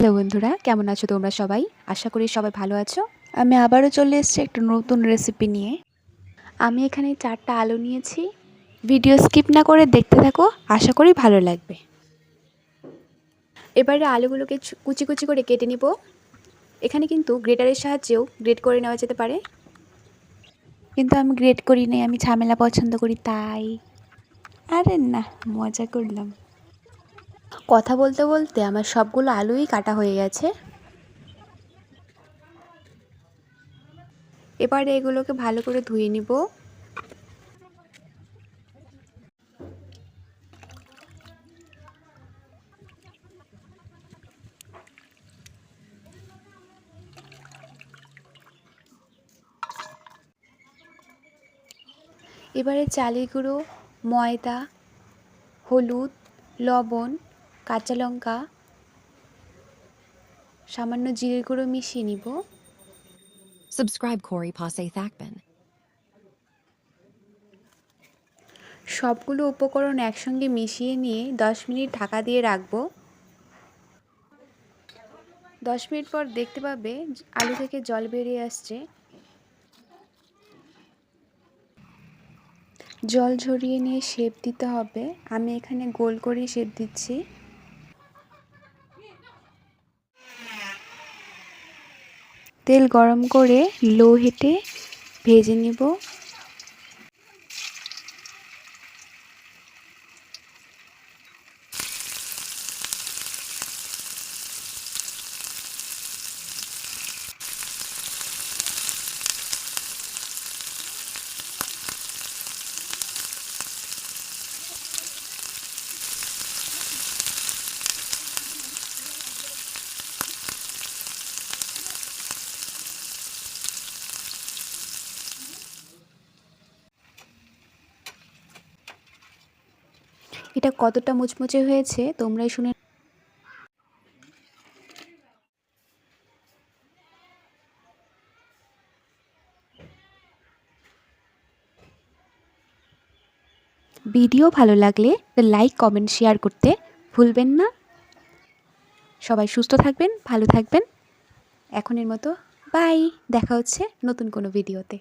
Hello বন্ধুরা কেমন আছো তোমরা সবাই? আশা করি সবাই ভালো আছো। আমি আবারও চলে এসেছি একটা নতুন রেসিপি নিয়ে। আমি এখানে চারটা আলু নিয়েছি। ভিডিও স্কিপ না করে দেখতে থাকো আশা করি ভালো লাগবে। এবারে আলুগুলোকে কুচি কুচি করে কেটে নিব। এখানে কিন্তু গ্রেটারের সাহায্যেও গ্রেট করে নেওয়া যেতে পারে। কিন্তু আমি গ্রেট করি নাই আমি ঝামেলা পছন্দ করি তাই। আরে না মজা করলাম। কথা বলতে বলতে আমার সবগুলো আলুই কাটা হয়ে গেছে। এবারে এগুলোকে ভালো করে ধুয়ে নিব। এবারে চালের গুঁড়ো, ময়দা, হলুদ, লবণ কাঁচা লঙ্কা সামান্য জিরে গুঁড়ো মিশিয়ে নিব। Subscribe Corey Passe Thakban. সবগুলো উপকরণ একসঙ্গে মিশিয়ে নিয়ে দশ মিনিট ঢাকা দিয়ে রাখব। দশ মিনিট পর দেখতে পাবে আলু থেকে জল বেরিয়ে আসছে। জল ঝরিয়ে নিয়ে শেপ দিতে হবে। আমি এখানে গোল করে শেপ দিচ্ছি। তেল গরম করে লো হিটে ভেজে নিব। এটা কতটা মুচমুচে হয়েছে, তোমরাই শুনে ভিডিও ভালো লাগলে লাইক, কমেন্ট, শেয়ার করতে ভুলবেন না। সবাই সুস্থ থাকবেন, ভালো থাকবেন। এখনের মতো, বাই, দেখা হচ্ছে নতুন কোনো ভিডিওতে।